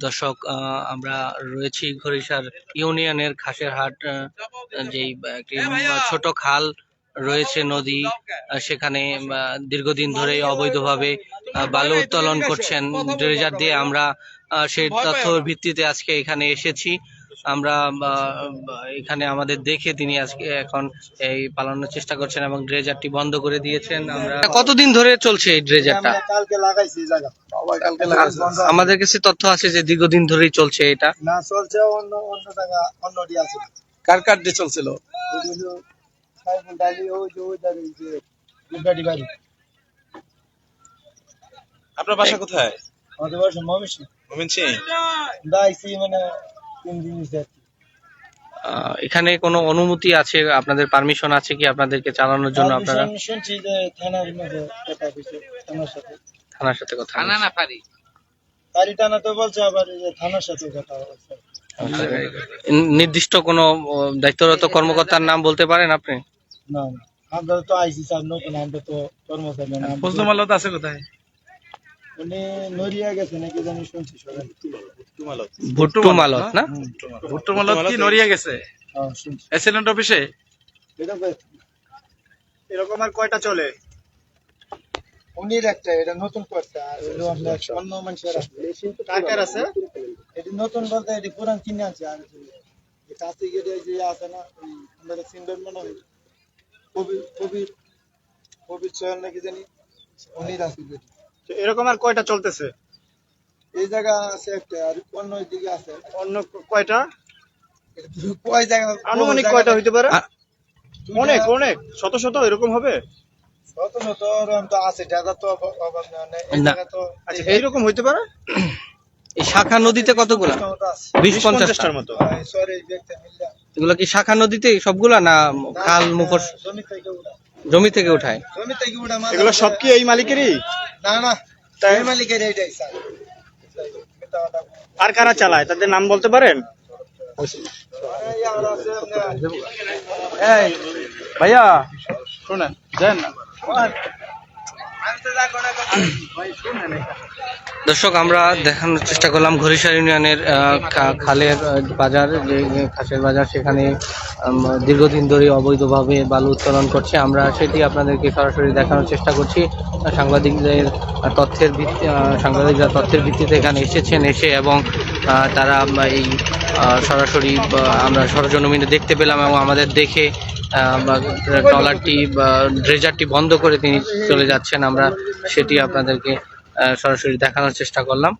দর্শক আমরা রয়েছি ঘড়িসার ইউনিয়নের খাসের হাট আহ, যেই একটি ছোট খাল রয়েছে নদী সেখানে দীর্ঘদিন ধরে অবৈধভাবে বালু উত্তোলন করছেন ড্রেজার দিয়ে আমরা সেই তথ্যর ভিত্তিতে আজকে এখানে এসেছি। আমরা এখানে আমাদের দেখে তিনি আজকে এখন এই পালানোর চেষ্টা করছেন এবং ড্রেজারটি বন্ধ করে দিয়েছেন। আমরা কতদিন ধরে চলছে এই ড্রেজারটা? আমরা কালকে লাগাইছি এই জায়গা সবাই কালকে লাগাইছি। বন্ধ আছে। আমাদের কাছে তথ্য আছে যে দীর্ঘদিন ধরেই চলছে এটা। না চলছে অন্য অন্য জায়গা অন্যটি আছে। কার কার দিয়ে চলছিল? আপনার বাসা কোথায়? আমাদের বাসা মমিষি মোমিন সিং দাইছি মানে দিন হইছে আহ, এখানে কোনো অনুমতি আছে? আপনাদের পারমিশন আছে কি আপনাদেরকে চালানোর জন্য আপনারা? শুন- শুনছি যে থানার মধ্যে কথা হইছে থানার সাথে। থানার সাথে কথা বলছেন। গাড়ি টানা তো বলছে আবার যে থানার সাথে কথা হচ্ছে নির্দিষ্ট কোনো দায়িত্বরত কর্মকর্তার নাম বলতে পারেন আপনি? না না। আমরা তো আইসি স্যার নতুন আমরা তো কর্মচারী না। আমরা তো- ফজলু মাল্লত আছে কোথায়? উনি নড়িয়া গেছে নাকি জানি শুনছি সবাই ভুট্টু না? কি নড়িয়া গেছে? শুনছি। অ্যাসিডেন্ট অফিসে এরকম আর কয়টা চলে? উনির একটা এটা নতুন করছে আর হলো আপনার অন্য মানুষের কার কার আছে? এটি নতুন বলতে এটি পুরান কিনে আছে আর এই কাছে গিয়ে যে আছে না ওই আমাদের মনে হয়। কবির কবির কবির চয়ন নাকি জানি উনির আছে। এরকম আর কয়টা চলতেছে? এই জায়গা আছে একটা আর অন্য দিকে আছে। অন্য কয়টা? কয় জায়গা? আনুমানিক কয়টা হইতে পারে? অনেক অনেক। শত শত এরকম হবে? শত শত এরকম তো আছে জায়গা তো অভাব- নেই না মানে এই জায়গা তো আচ্ছা এইরকম হইতে পারে? এই শাখা নদীতে কতগুলা? বিশ পঞ্চাশটার মতো। হয়। এগুলো কি শাখা নদীতে সবগুলা না খাল মুখর জমি থেকে উঠা। উঠায়? এগুলো সব কি এই মালিকেরই? না না তাই? মালিকের এইটাই। আর কারা চালায়? তাদের নাম বলতে পারেন? আপনার- ভাইয়া শুনেন। দেন না আমি তো যাব না কথা। দর্শক, আমরা দেখানোর চেষ্টা করলাম ঘড়িসার ইউনিয়নের খালের বাজার, যে খাসের বাজার, সেখানে দীর্ঘদিন ধরে অবৈধভাবে বালু উত্তোলন করছে। আমরা সেটি আপনাদেরকে সরাসরি দেখানোর চেষ্টা করছি। সাংবাদিকদের তথ্যের ভিত্তি সাংবাদিকরা তথ্যের ভিত্তিতে এখানে এসেছেন, এসে এবং তারা, এই সরাসরি আমরা সরজমিনে দেখতে পেলাম এবং আমাদের দেখে বা ট্রলারটি বা ড্রেজারটি বন্ধ করে তিনি চলে যাচ্ছেন। আমরা সেটি আপনাদেরকে সরাসরি দেখানোর চেষ্টা করলাম।